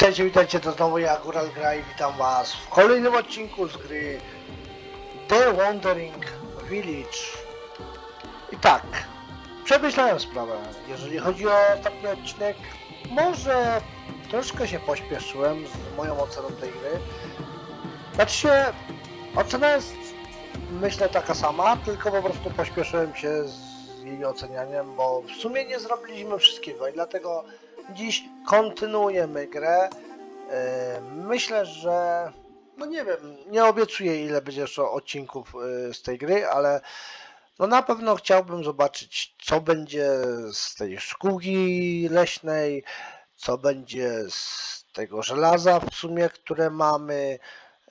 Witajcie, witajcie, to znowu ja, Góral Gra i witam was w kolejnym odcinku z gry The Wandering Village. I tak, przemyślałem sprawę. Jeżeli chodzi o ostatni odcinek, może troszkę się pośpieszyłem z moją oceną tej gry. Znaczy się, ocena jest myślę taka sama, tylko po prostu pośpieszyłem się z jej ocenianiem, bo w sumie nie zrobiliśmy wszystkiego i dlatego dziś kontynuujemy grę. E, Myślę, że no nie wiem, nie obiecuję ile będzie jeszcze odcinków e, z tej gry, ale no na pewno chciałbym zobaczyć co będzie z tej szkółki leśnej, co będzie z tego żelaza w sumie, które mamy,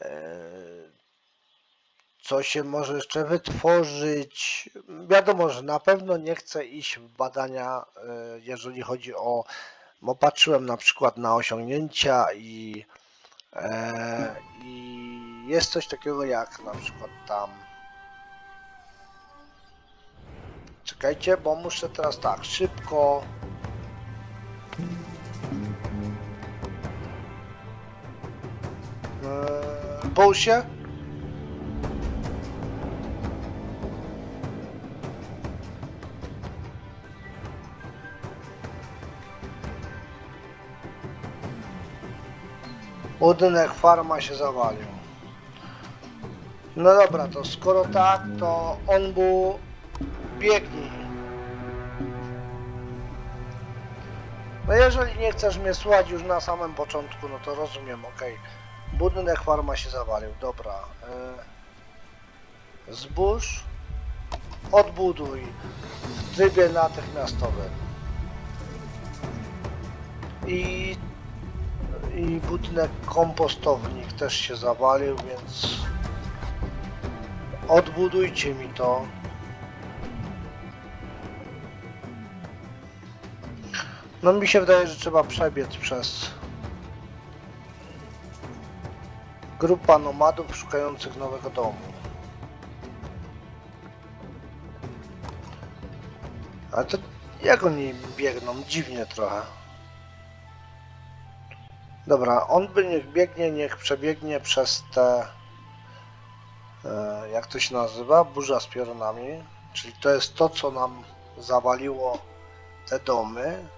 e, co się może jeszcze wytworzyć. Wiadomo, że na pewno nie chcę iść w badania, jeżeli chodzi o bo patrzyłem na przykład na osiągnięcia i, e, i jest coś takiego jak na przykład tam. Czekajcie, bo muszę teraz tak szybko. E, Połóż się. Budynek farma się zawalił. No dobra, to skoro tak, to on był biegnij. No jeżeli nie chcesz mnie słuchać już na samym początku, no to rozumiem, okej. Budynek farma się zawalił, dobra. Y... Zbóż, odbuduj w trybie natychmiastowym. I i budynek kompostownik też się zawalił, więc odbudujcie mi to. No mi się wydaje, że trzeba przebiec przez grupa nomadów szukających nowego domu. Ale to jak oni biegną? Dziwnie trochę. Dobra, on by niech biegnie, niech przebiegnie przez te. E, jak to się nazywa? Burza z piorunami. Czyli to jest to, co nam zawaliło te domy.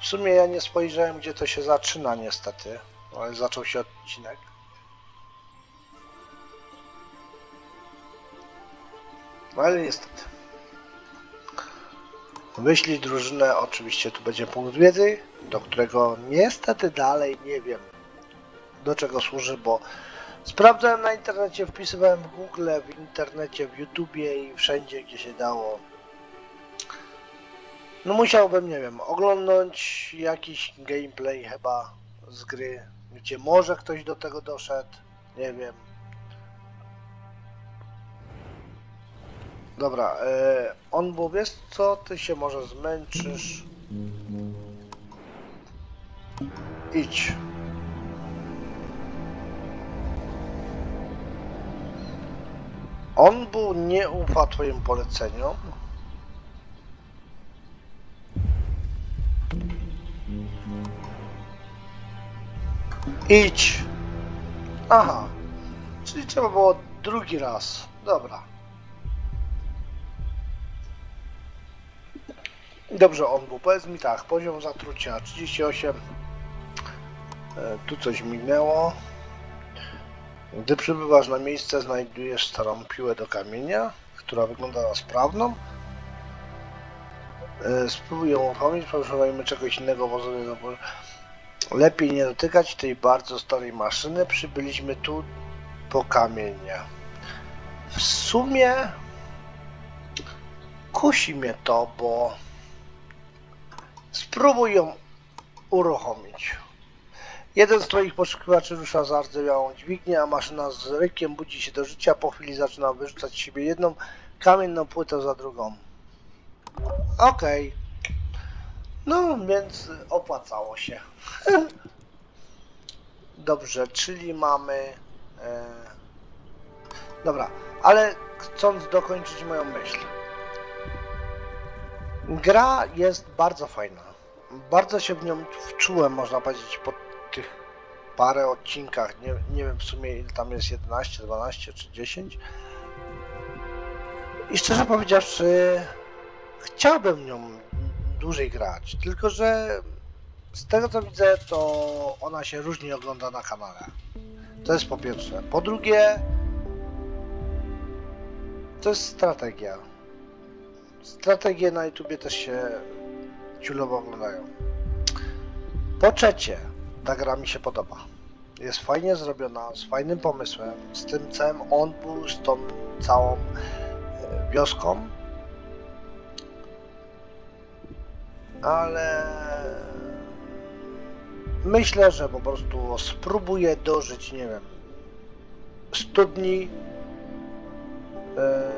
W sumie ja nie spojrzałem, gdzie to się zaczyna, niestety. Ale zaczął się odcinek. No ale niestety. Wyślij drużynę, oczywiście tu będzie punkt wiedzy, do którego niestety dalej nie wiem do czego służy, bo sprawdzałem na internecie, wpisywałem w Google, w internecie, w YouTubie i wszędzie gdzie się dało. No musiałbym, nie wiem, oglądnąć jakiś gameplay chyba z gry, gdzie może ktoś do tego doszedł, nie wiem. Dobra, e, on był, wiesz co, ty się może zmęczysz. Idź. On był nie ufa twoim poleceniom. Idź. Aha. Czyli trzeba było drugi raz. Dobra. Dobrze, on był. Powiedz mi tak, poziom zatrucia 38. E, tu coś minęło. Gdy przybywasz na miejsce, znajdujesz starą piłę do kamienia, która wygląda na sprawną. E, Spróbuj ją uruchomić, potrzebujemy czegoś innego wozu. Lepiej nie dotykać tej bardzo starej maszyny. Przybyliśmy tu po kamienie. W sumie kusi mnie to, bo spróbuj ją uruchomić. Jeden z twoich poszukiwaczy rusza za rdzewiałą dźwignię, a maszyna z rykiem budzi się do życia. Po chwili zaczyna wyrzucać z siebie jedną kamienną płytę za drugą. Okej. No, więc opłacało się. Dobrze, czyli mamy... E... Dobra, ale chcąc dokończyć moją myśl. Gra jest bardzo fajna. Bardzo się w nią wczułem, można powiedzieć, po tych parę odcinkach, nie, nie wiem w sumie ile tam jest 11, 12 czy 10. I szczerze powiedziawszy, chciałbym nią dłużej grać, tylko że z tego co widzę, to ona się różnie ogląda na kanale. To jest po pierwsze. Po drugie, to jest strategia. Strategie na YouTubie też się ciulowo oglądają. Po trzecie, ta gra mi się podoba. Jest fajnie zrobiona, z fajnym pomysłem, z tym całym on był, z tą całą e, wioską. Ale myślę, że po prostu spróbuję dożyć, nie wiem, 100 dni, e,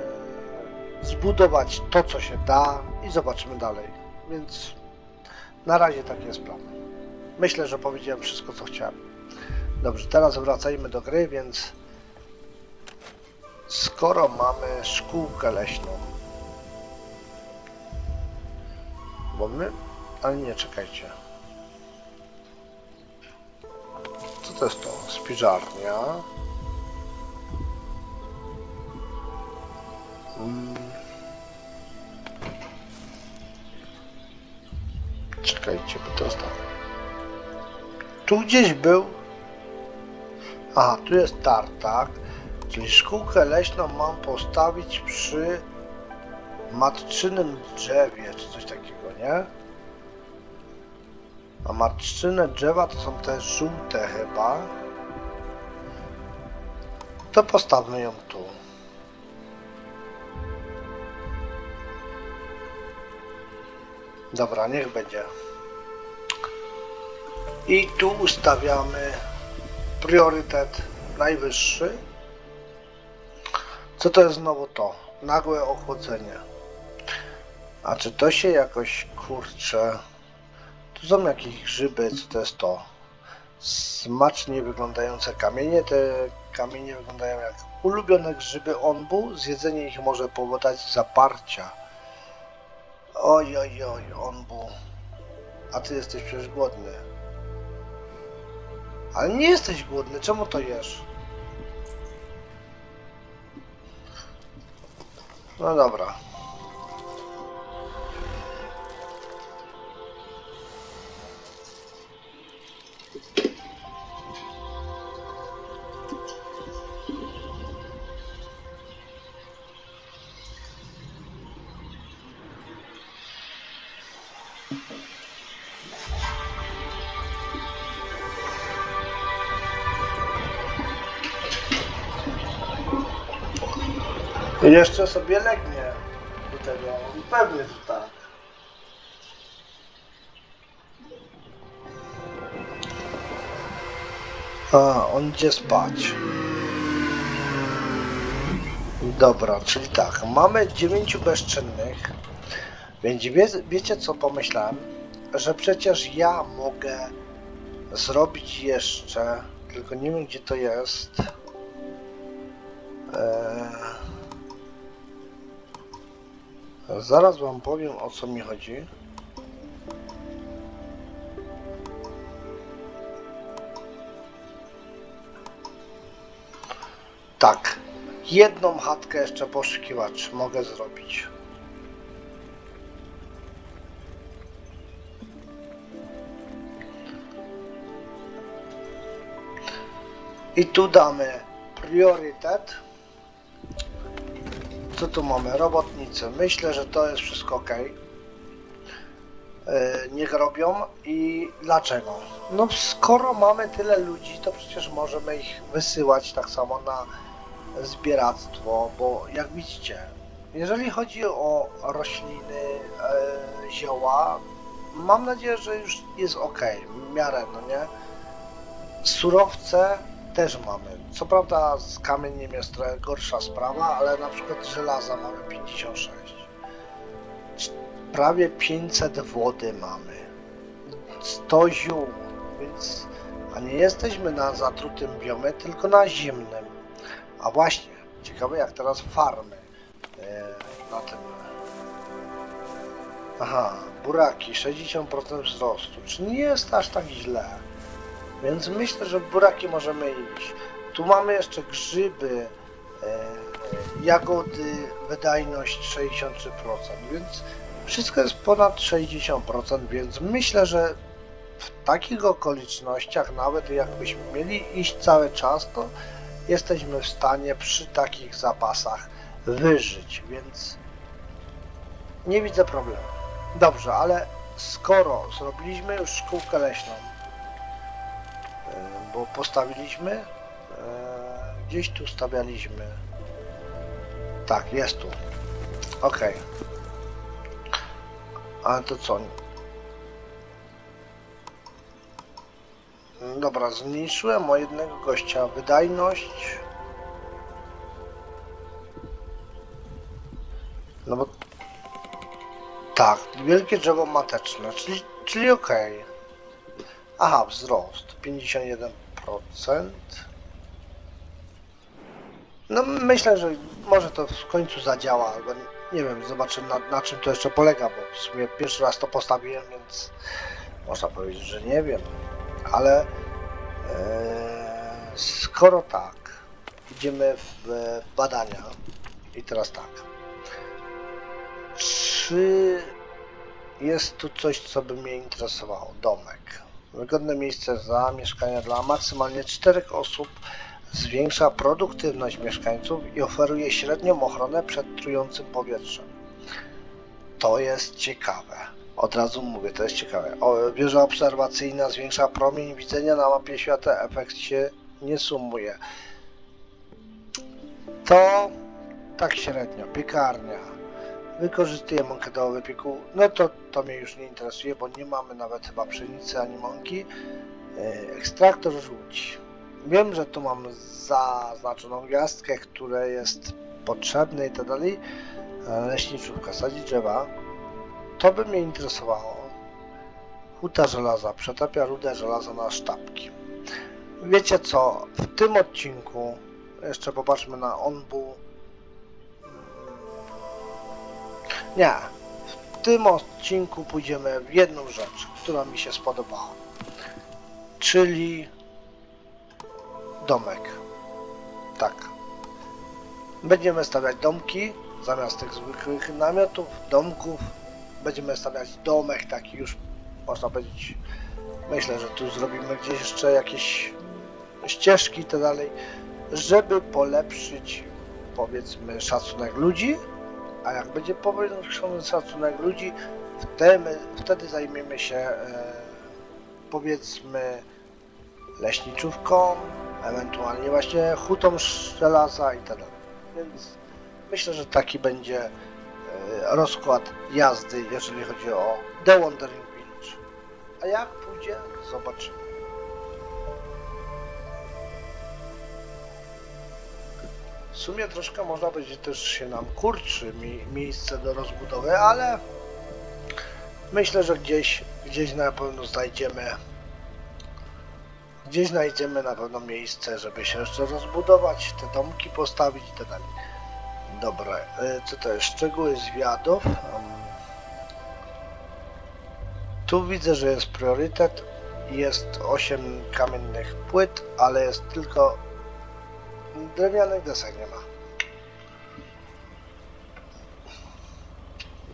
zbudować to, co się da i zobaczymy dalej. Więc na razie taki jest plan. Myślę, że powiedziałem wszystko, co chciałem. Dobrze, teraz wracajmy do gry, więc skoro mamy szkółkę leśną, bo my, ale nie, czekajcie. Co to jest to? Spiżarnia. Mm. Czekajcie, bo to tak. Tu gdzieś był. Aha, tu jest tartak. Czyli szkółkę leśną mam postawić przy matczynym drzewie, czy coś takiego, nie? A matczyne drzewa to są te żółte chyba. To postawmy ją tu. Dobra, niech będzie. I tu ustawiamy priorytet najwyższy. Co to jest znowu to? Nagłe ochłodzenie. A czy to się jakoś kurcze? Tu są jakieś grzyby, co to jest to? Smacznie wyglądające kamienie. Te kamienie wyglądają jak ulubione grzyby onbu. Zjedzenie ich może powodować zaparcia. Oj, oj, oj, onbu. A ty jesteś przecież głodny. Ale nie jesteś głodny, czemu to jesz? No dobra. Jeszcze sobie legnie do tego. Pewnie, że tak. A, on idzie spać. Dobra, czyli tak, mamy dziewięciu bezczynnych, więc wie, wiecie co pomyślałem? Że przecież ja mogę zrobić jeszcze, tylko nie wiem gdzie to jest. Eee... Zaraz wam powiem o co mi chodzi. Tak. Jedną chatkę jeszcze poszukiwacz mogę zrobić. I tu damy priorytet. Co tu mamy? Robotnicy. Myślę, że to jest wszystko ok. Niech robią. I dlaczego? No skoro mamy tyle ludzi, to przecież możemy ich wysyłać tak samo na zbieractwo, bo jak widzicie, jeżeli chodzi o rośliny, e, zioła, mam nadzieję, że już jest ok, w miarę, no nie? Surowce też mamy. Co prawda z kamieniem jest trochę gorsza sprawa, ale na przykład żelaza mamy 56. C- Prawie 500 wody mamy. 100 ziół, więc a nie jesteśmy na zatrutym biomie, tylko na zimnym. A właśnie, ciekawe jak teraz farmy e, na tym. Aha, buraki 60% wzrostu, czy nie jest aż tak źle. Więc myślę, że buraki możemy iść. Tu mamy jeszcze grzyby, e, jagody, wydajność 63%, więc wszystko jest ponad 60%, więc myślę, że w takich okolicznościach, nawet jakbyśmy mieli iść cały czas, to jesteśmy w stanie przy takich zapasach wyżyć, więc nie widzę problemu. Dobrze, ale skoro zrobiliśmy już szkółkę leśną, bo postawiliśmy, e, gdzieś tu stawialiśmy, tak, jest tu, ok, ale to co, Dobra, zmniejszyłem o jednego gościa. Wydajność. No bo... Tak, wielkie drzewo mateczne, czyli, czyli okej. Aha, wzrost 51%. No myślę, że może to w końcu zadziała, albo nie wiem, zobaczymy na, na czym to jeszcze polega, bo w sumie pierwszy raz to postawiłem, więc można powiedzieć, że nie wiem. Ale e, skoro tak, idziemy w badania i teraz tak. Czy jest tu coś, co by mnie interesowało? Domek. Wygodne miejsce zamieszkania dla maksymalnie czterech osób zwiększa produktywność mieszkańców i oferuje średnią ochronę przed trującym powietrzem. To jest ciekawe. Od razu mówię, to jest ciekawe. Wieża obserwacyjna zwiększa promień widzenia na mapie świata, efekt się nie sumuje. To tak średnio. Piekarnia. Wykorzystuje mąkę do wypieku. No to, to mnie już nie interesuje, bo nie mamy nawet chyba pszenicy ani mąki. Yy, Ekstraktor żółci. Wiem, że tu mam zaznaczoną gwiazdkę, które jest potrzebne i tak dalej. E, Leśniczówka, sadzić drzewa. To by mnie interesowało. Huta żelaza przetapia rudę żelaza na sztabki. Wiecie co? W tym odcinku jeszcze popatrzmy na onbu. Nie. W tym odcinku pójdziemy w jedną rzecz, która mi się spodobała. Czyli domek. Tak. Będziemy stawiać domki zamiast tych zwykłych namiotów, domków. Będziemy stawiać domek taki już, można powiedzieć. Myślę, że tu zrobimy gdzieś jeszcze jakieś ścieżki i tak dalej, żeby polepszyć powiedzmy szacunek ludzi, a jak będzie powiększony szacunek ludzi, wtedy, wtedy zajmiemy się e, powiedzmy leśniczówką, ewentualnie właśnie hutą żelaza i tak. Więc myślę, że taki będzie e, rozkład jazdy, jeżeli chodzi o The Wandering Village. A jak pójdzie, zobaczymy. Sumie troszkę można powiedzieć też się nam kurczy mi, miejsce do rozbudowy, ale myślę, że gdzieś, gdzieś na pewno znajdziemy Gdzieś znajdziemy na pewno miejsce, żeby się jeszcze rozbudować, te domki postawić i tak dalej. Dobra, y, co to jest? Szczegóły zwiadów. Tu widzę, że jest priorytet. Jest 8 kamiennych płyt, ale jest tylko drewnianych desek nie ma.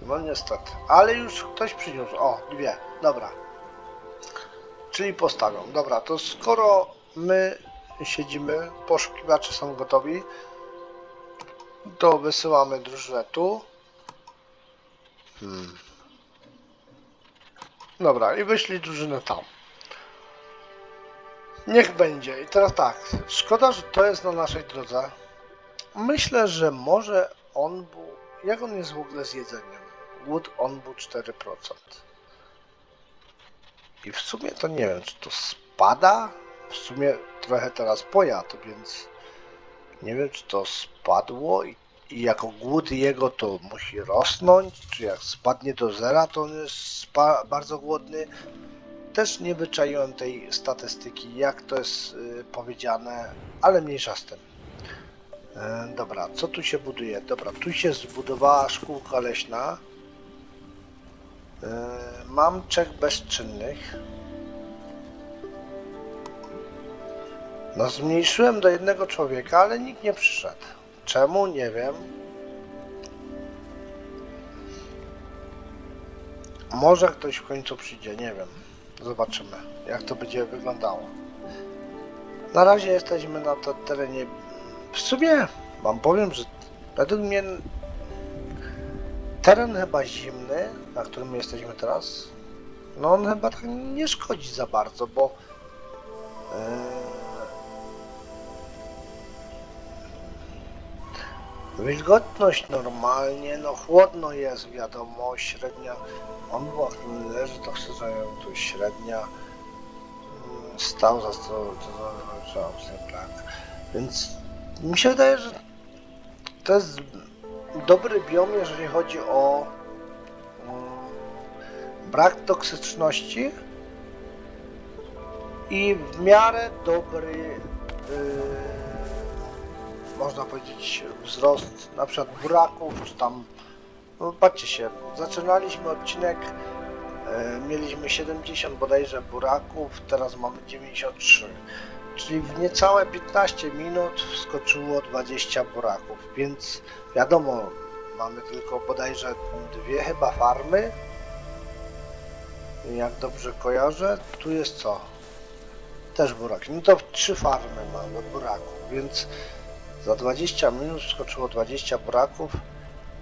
No niestety, ale już ktoś przyniósł. O, dwie, dobra. Czyli postawią. Dobra, to skoro my siedzimy, poszukiwacze są gotowi, to wysyłamy drużynę tu. Hmm. Dobra, i wyślij drużynę tam. Niech będzie. I teraz tak, szkoda, że to jest na naszej drodze. Myślę, że może on był... Jak on jest w ogóle z jedzeniem? Wood on był 4%. I w sumie to nie wiem, czy to spada? W sumie trochę teraz pojadł, więc nie wiem, czy to spadło i, i jako głód jego to musi rosnąć, czy jak spadnie do zera, to on jest bardzo głodny. Też nie wyczaiłem tej statystyki, jak to jest y, powiedziane, ale mniejsza z tym. E, dobra, co tu się buduje? Dobra, tu się zbudowała szkółka leśna. E, Mam trzech bezczynnych. No zmniejszyłem do jednego człowieka, ale nikt nie przyszedł. Czemu? Nie wiem. Może ktoś w końcu przyjdzie, nie wiem. Zobaczymy, jak to będzie wyglądało. Na razie jesteśmy na to terenie. W sumie wam powiem, że według mnie teren chyba zimny, na którym jesteśmy teraz, no on chyba tak nie szkodzi za bardzo, bo Yy, Wilgotność normalnie, no chłodno jest, wiadomo, średnia, on była leży, zająć, tu średnia, mm, stał za to, to, to, tak, więc mi się wydaje, że to jest dobry biom, jeżeli chodzi o mm, brak toksyczności i w miarę dobry, yy, można powiedzieć, wzrost na przykład buraków, czy tam, no patrzcie się, zaczynaliśmy odcinek, yy, mieliśmy 70 bodajże buraków, teraz mamy 93, czyli w niecałe 15 minut wskoczyło 20 buraków, więc wiadomo, mamy tylko bodajże dwie chyba farmy, jak dobrze kojarzę, tu jest co? Też burak. No to trzy farmy mamy buraków, więc za 20 minut skoczyło 20 buraków,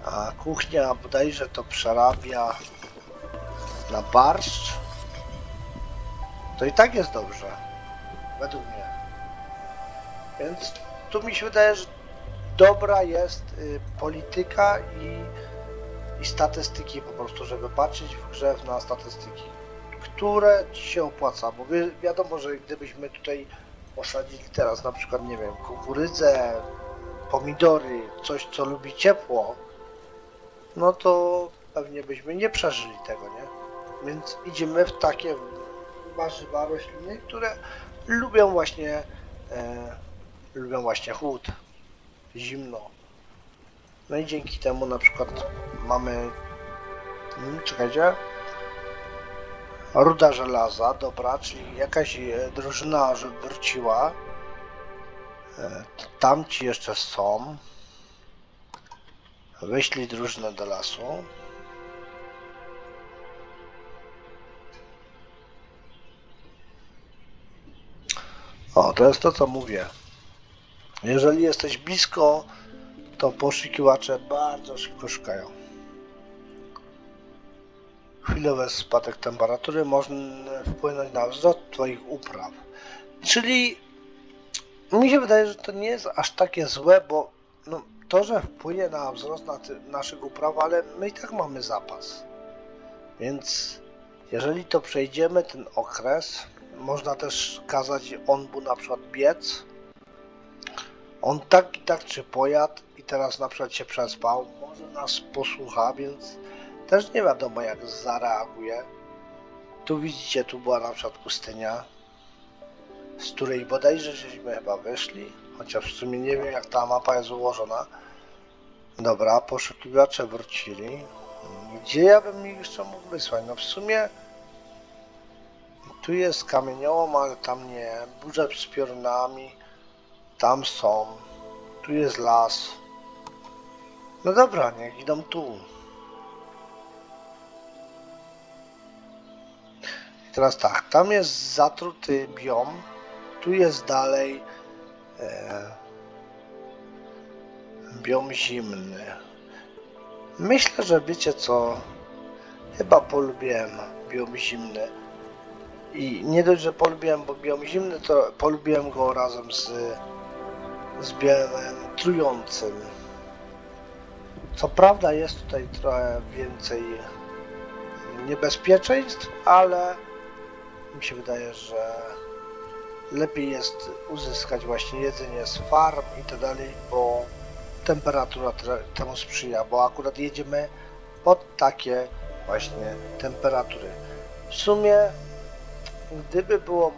a kuchnia bodajże to przerabia na barszcz. To i tak jest dobrze. Według mnie. Więc tu mi się wydaje, że dobra jest y, polityka i, i statystyki po prostu, żeby patrzeć w grze na statystyki które ci się opłaca, bo wi- wiadomo, że gdybyśmy tutaj posadzili teraz na przykład, nie wiem, kukurydzę, pomidory, coś co lubi ciepło, no to pewnie byśmy nie przeżyli tego, nie? Więc idziemy w takie warzywa, rośliny, które lubią właśnie e, lubią właśnie chłód, zimno. No i dzięki temu na przykład mamy hmm, czekajcie, Ruda żelaza, dobra, czyli jakaś e, drużyna wróciła. E, Tamci jeszcze są. Wyślij drużynę do lasu. O, to jest to, co mówię. Jeżeli jesteś blisko, to poszukiwacze bardzo szybko szukają chwilowy spadek temperatury może wpłynąć na wzrost Twoich upraw. Czyli mi się wydaje, że to nie jest aż takie złe, bo no, to, że wpłynie na wzrost na naszych upraw, ale my i tak mamy zapas. Więc jeżeli to przejdziemy, ten okres, można też kazać onbu na przykład biec. On tak i tak czy pojadł i teraz na przykład się przespał, może nas posłucha, więc też nie wiadomo jak zareaguje. Tu widzicie, tu była na przykład pustynia, z której bodajże żeśmy chyba wyszli, chociaż w sumie nie wiem jak ta mapa jest ułożona. Dobra, poszukiwacze wrócili. Gdzie ja bym ich jeszcze mógł wysłać? No w sumie tu jest kamieniołom, ale tam nie. Burze z piorunami, tam są. Tu jest las. No dobra, niech idą tu. Teraz tak, tam jest zatruty biom, tu jest dalej e, biom zimny. Myślę, że wiecie co, chyba polubiłem biom zimny. I nie dość, że polubiłem bo biom zimny, to polubiłem go razem z, z biomem trującym. Co prawda jest tutaj trochę więcej niebezpieczeństw, ale mi się wydaje, że lepiej jest uzyskać właśnie jedzenie z farm i tak dalej, bo temperatura temu sprzyja, bo akurat jedziemy pod takie właśnie temperatury. W sumie, gdyby było,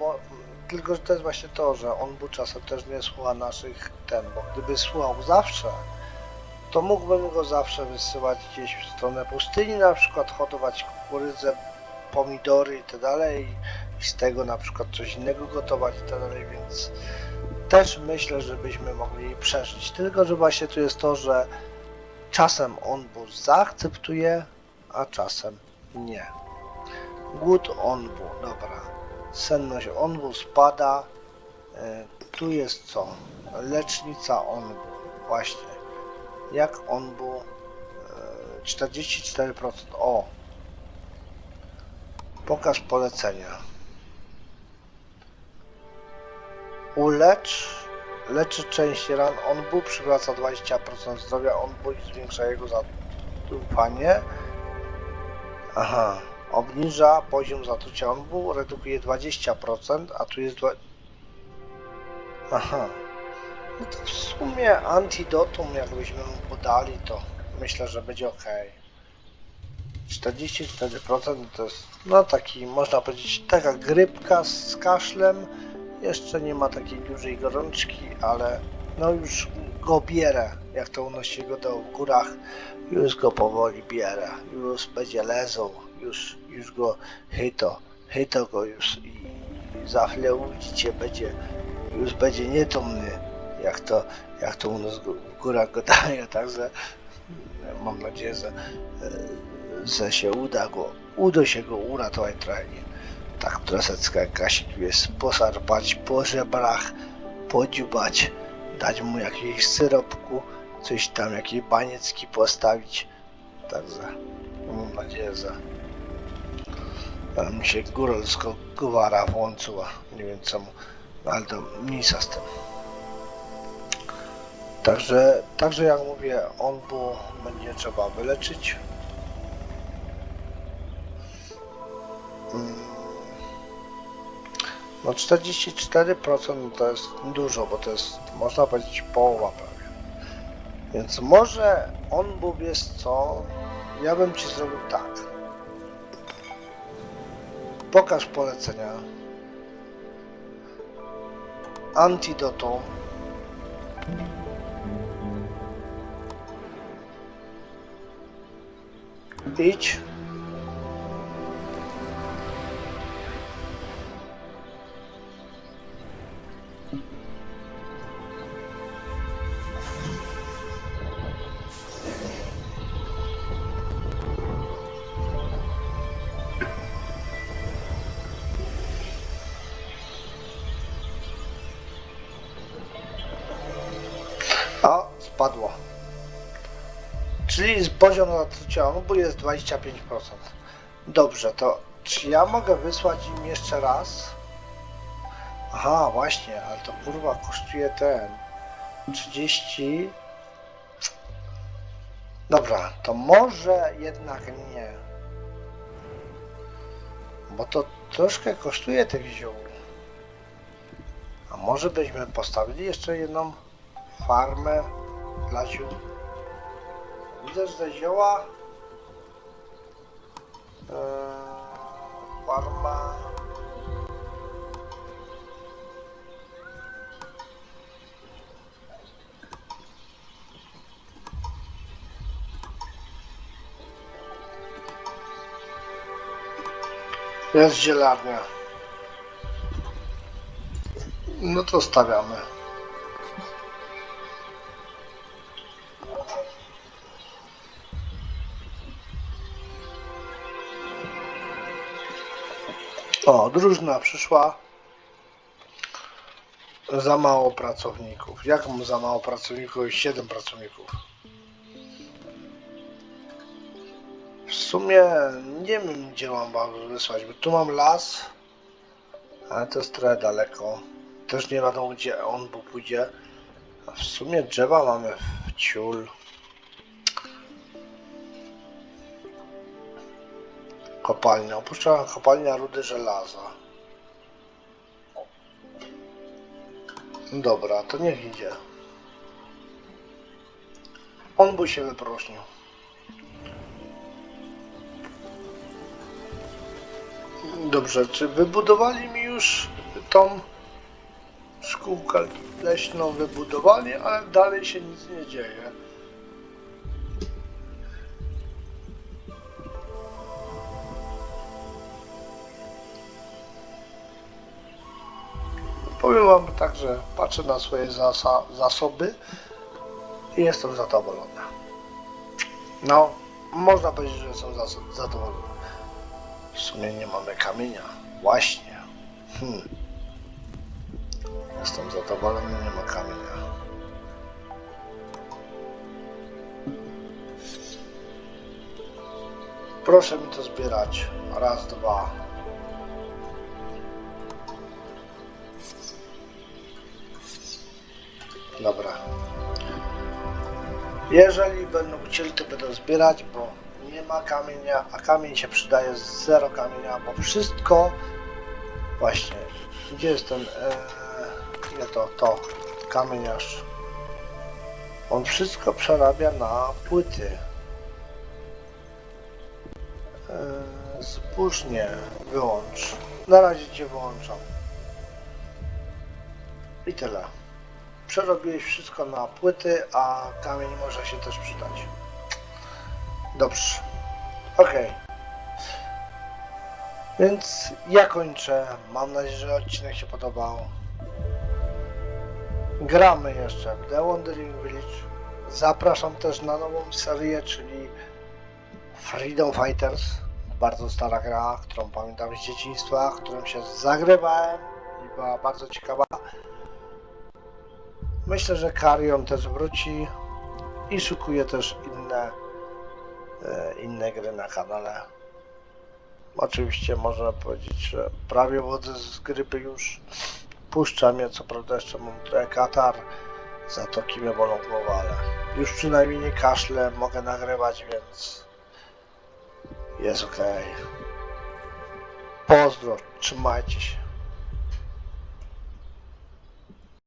tylko że to jest właśnie to, że on był czasem też nie słucha naszych ten, bo gdyby słuchał zawsze, to mógłbym go zawsze wysyłać gdzieś w stronę pustyni, na przykład hodować kukurydzę, pomidory i tak dalej z tego na przykład coś innego gotować i tak dalej, więc też myślę, że byśmy mogli przeżyć. Tylko, że właśnie tu jest to, że czasem on bus zaakceptuje, a czasem nie. Głód onbu, dobra. Senność onbu spada. E, tu jest co? Lecznica onbu. Właśnie. Jak onbu? E, 44%. O! Pokaż polecenia. Ulecz. Leczy część ran onbu, przywraca 20% zdrowia onbu i zwiększa jego zaufanie. Aha. Obniża poziom zatrucia onbu, redukuje 20%, a tu jest 2... Aha. No to w sumie antidotum jakbyśmy mu podali, to myślę, że będzie ok. 44% to jest, no taki, można powiedzieć, taka grypka z kaszlem. Jeszcze nie ma takiej dużej gorączki, ale no już go bierę, jak to unosi go do w górach, już go powoli bierę, już będzie lezą, już, już go chyto, chyto go już i, za chwilę widzicie, będzie, już będzie nietomny, jak to, jak to u nas w górach go daje, także mam nadzieję, że, e, że się uda go, uda się go uratować trajnie. Tak troszeczkę Kasik jest posarpać po żebrach, podziubać, dać mu jakiegoś syropku, coś tam, jakieś baniecki postawić. Także mam nadzieję, że mi się góralsko gwara włączyła. Nie wiem co mu, no ale to mniejsza z tym. Także, także jak mówię, on bu będzie trzeba wyleczyć. No 44% to jest dużo, bo to jest można powiedzieć połowa prawie. Więc może on bu wiesz co, ja bym ci zrobił tak. Pokaż polecenia. Antidotum. Idź. A, spadło. Czyli poziom zatrucia bo jest 25%. Dobrze, to czy ja mogę wysłać im jeszcze raz? Aha, właśnie, ale to kurwa kosztuje ten 30. Dobra, to może jednak nie. Bo to troszkę kosztuje tych ziół. A może byśmy postawili jeszcze jedną farmę ziół? Widzę, że te zioła eee, farma jest zielarnia. No to stawiamy. O, drużyna przyszła. Za mało pracowników. Jak za mało pracowników? Jest 7 pracowników. W sumie nie wiem gdzie mam wysłać, bo tu mam las, ale to jest trochę daleko. Też nie wiadomo gdzie on bu pójdzie. A w sumie drzewa mamy w ciul. Kopalnia. Opuszczona kopalnia rudy żelaza. Dobra, to niech idzie. On by się wypróżnił. Dobrze, czy wybudowali mi już tą szkółkę leśną? Wybudowali, ale dalej się nic nie dzieje. Patrzę na swoje zasa zasoby i jestem zadowolony. No, można powiedzieć, że jestem zadowolony. W sumie nie mamy kamienia. Właśnie. Hmm. Jestem zadowolony, nie ma kamienia. Proszę mi to zbierać. Raz, dwa. Dobra. Jeżeli będą chcieli, to będą zbierać, bo nie ma kamienia, a kamień się przydaje z zero kamienia, bo wszystko właśnie. Gdzie jest ten eee, nie to, to kamieniarz. On wszystko przerabia na płyty. Eee, zbóż nie, wyłącz. Na razie cię wyłączam. I tyle. Przerobiłeś wszystko na płyty, a kamień może się też przydać. Dobrze. Okej. Więc ja kończę. Mam nadzieję, że odcinek się podobał. Gramy jeszcze w The Wandering Village. Zapraszam też na nową serię, czyli Freedom Fighters. Bardzo stara gra, którą pamiętam z dzieciństwa, którą się zagrywałem i była bardzo ciekawa. Myślę, że Karion też wróci i szukuje też inne, e, inne gry na kanale. Oczywiście można powiedzieć, że prawie wodę z grypy już puszcza mnie, co prawda jeszcze mam trochę katar, zatoki mnie bolą głowę, ale już przynajmniej nie kaszlę, mogę nagrywać, więc jest ok. Pozdro, trzymajcie się.